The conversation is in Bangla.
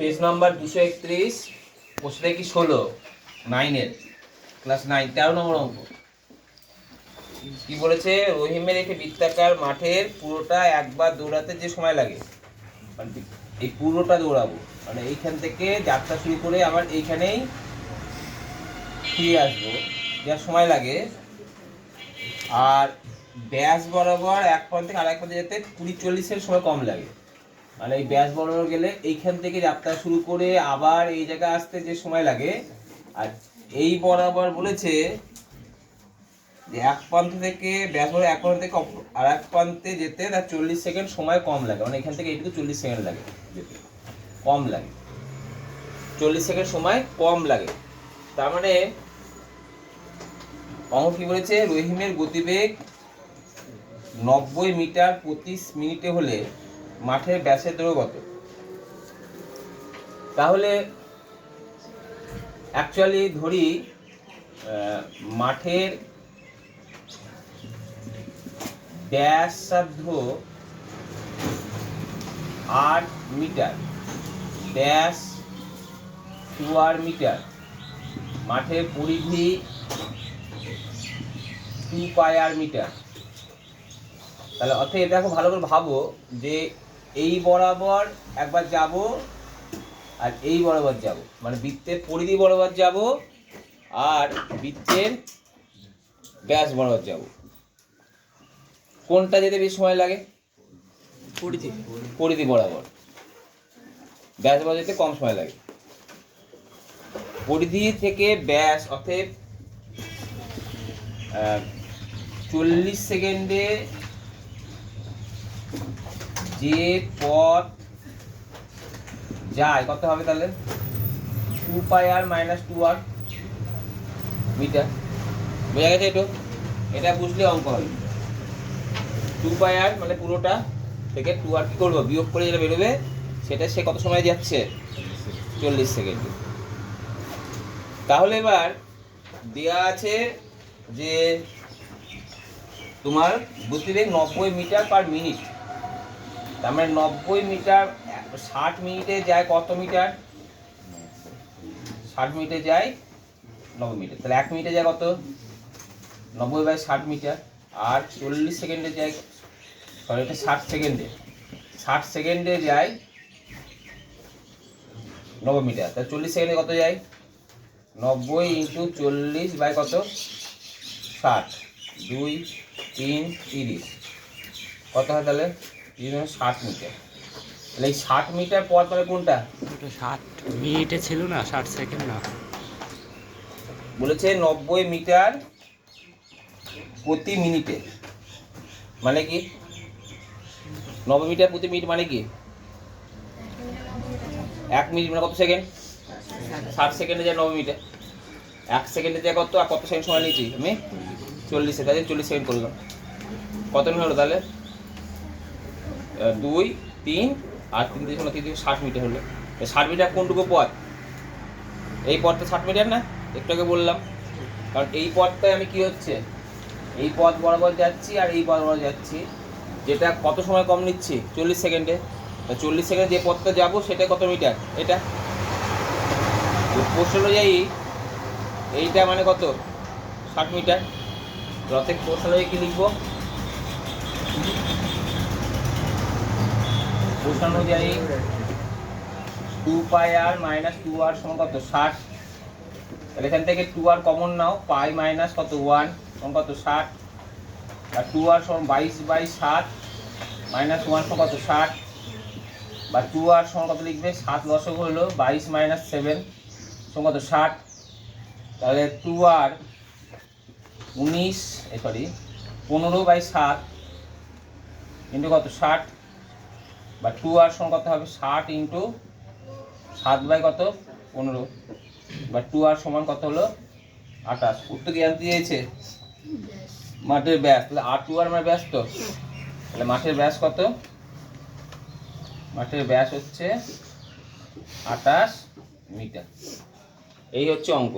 পেজ নাম্বার দুশো একত্রিশ প্রশ্ন কি ষোলো, নাইনের ক্লাস নাইন তেরো নম্বর অঙ্ক। কি বলেছে? রহিমের একটি বৃত্তাকার মাঠের পুরোটা একবার দৌড়াতে যে সময় লাগে, এই পুরোটা দৌড়াবো। মানে এইখান থেকে যাত্রা শুরু করে আবার এইখানেই ফিরে আসব, যা সময় লাগে। আর ব্যাস বরাবর এক প্রান্ত থেকে আরেক প্রান্তে যেতে কুড়ি চল্লিশের সময় কম লাগে। মানে এই ব্যাস বরাবর গেলে এইখান থেকে যাত্রা শুরু করে আবার এই জায়গায় আসতে যে সময় লাগে, আর এই বরাবর বলেছে যে এক প্রান্ত থেকে ব্যাস বরাবর এক প্রান্ত থেকে আর এক প্রান্তে যেতে তার চল্লিশ সেকেন্ড সময় কম লাগে। মানে এখান থেকে এইটুকু চল্লিশ সেকেন্ড লাগে যেতে। কম লাগে। চল্লিশ সেকেন্ড সময় কম লাগে। তার মানে অঙ্ক কি বলেছে? রহিমের গতিবেগ নব্বই মিটার প্রতি মিনিটে হলে মাঠের ব্যাসের দৈর্ঘ্য কত? তাহলে অ্যাকচুয়ালি ধরি মাঠের ব্যাসার্ধ আট মিটার, ব্যাস আর মিটার, মাঠের পরিধি টু পাই আর মিটার। তাহলে অর্থাৎ দেখো ভালো করে ভাবো যে এই বরাবর একবার যাব আর এই বরাবর যাব। মানে বৃত্তের পরিধি বরাবর যাব আর বৃত্তের ব্যাস বরাবর যাব। কোনটা যেতে বেশি সময় লাগে? পরিধি। পরিধি বরাবর। ব্যাস বরাবর যেতে কম সময় লাগে। পরিধি থেকে ব্যাস অর্থাৎ চল্লিশ সেকেন্ডে যে পথ যায়, কত হবে তাহলে? Two pi R minus two R metre. বোঝা গেছে একটু? এটা বুঝলে অঙ্ক হবে। টু পাই আর মানে পুরোটা থেকে টু আর কি করব? বিয়োগ করে যেটা বেরোবে, সেটা সে কত সময় যাচ্ছে? চল্লিশ সেকেন্ড তাহলে এবার দেয়া আছে যে তোমার গতিবেগ নব্বই মিটার পার মিনিট তার মানে নব্বই মিটার, ষাট মিনিটে যায় কত মিটার? ষাট মিনিটে যায় নব্বই মিটার। তাহলে এক মিনিটে যায় কত? নব্বই বাই ষাট মিটার। আর চল্লিশ সেকেন্ডে যায়, সরি, এটা ষাট সেকেন্ডে। ষাট সেকেন্ডে যায় নব্বই মিটার। তাহলে চল্লিশ সেকেন্ডে কত যায়? নব্বই ইন্টু চল্লিশ বাই কত? ষাট। দুই, তিন, তিরিশ। কত হয় তাহলে? মানে ষাট মিটার তাহলে এই ষাট মিটার পথ মানে কোনটা? ষাট মিনিটে ছিল না ষাট সেকেন্ড না। বলেছে নব্বই মিটার প্রতি মিনিটে। মানে কি? নব্বই মিটার প্রতি মিনিট মানে কি? এক মিনিট মানে কত সেকেন্ড ষাট সেকেন্ডে যায় নব্বই মিটার এক সেকেন্ডে যায় কত? আর কত সেকেন্ড সময় নিয়েছি আমি? চল্লিশ। সেকেন্ড চল্লিশ সেকেন্ড করলাম। কত মিনিট হলো তাহলে? দুই, তিন, আর তিন দিয়ে হলো তিন ষাট মিটার হলো। ষাট মিটার কোনটুকু পথ? এই পথটা ষাট মিটার না? একটু আগে বললাম। কারণ এই পথটায় আমি কি হচ্ছে? এই পথ বরাবর যাচ্ছি আর এই পথ বরাবর যাচ্ছি। যেটা কত সময় কম নিচ্ছি? চল্লিশ সেকেন্ডে। চল্লিশ সেকেন্ডে যে পথটা যাব, সেটা কত মিটার? এটা? প্রশ্ন অনুযায়ী এইটা মানে কত? ষাট মিটার। রথের প্রশ্ন অনুযায়ী কী লিখব? প্রশ্ন অনুযায়ী two pi R minus two R সমান কত? ষাট। তাহলে এখান থেকে টু আর কমন নাও পাই মাইনাস কত? ওয়ান সমান কত? ষাট। আর টু আর সমান বাইশ বাই সাত মাইনাস ওয়ান সমান কত? ষাট। বা টু আর সমান কত লিখবে? সাত দশক হলো, বাইশ মাইনাস সেভেন সমান কত? ষাট। তাহলে টু আর উনিশ সরি পনেরো বাই সাত, ইন্টু কত? ষাট। বা টু আর সমান কত হবে ষাট ইন্টু সাত বাই কত? পনেরো। বা টু আর সমান কত হলো? আঠাশ। উত্তর কি চেয়েছে মাঠের ব্যাস। তাহলে আর টু আর মানে ব্যাস তো তাহলে মাঠের ব্যাস কত? মাঠের ব্যাস হচ্ছে আঠাশ মিটার। এই হচ্ছে অঙ্ক।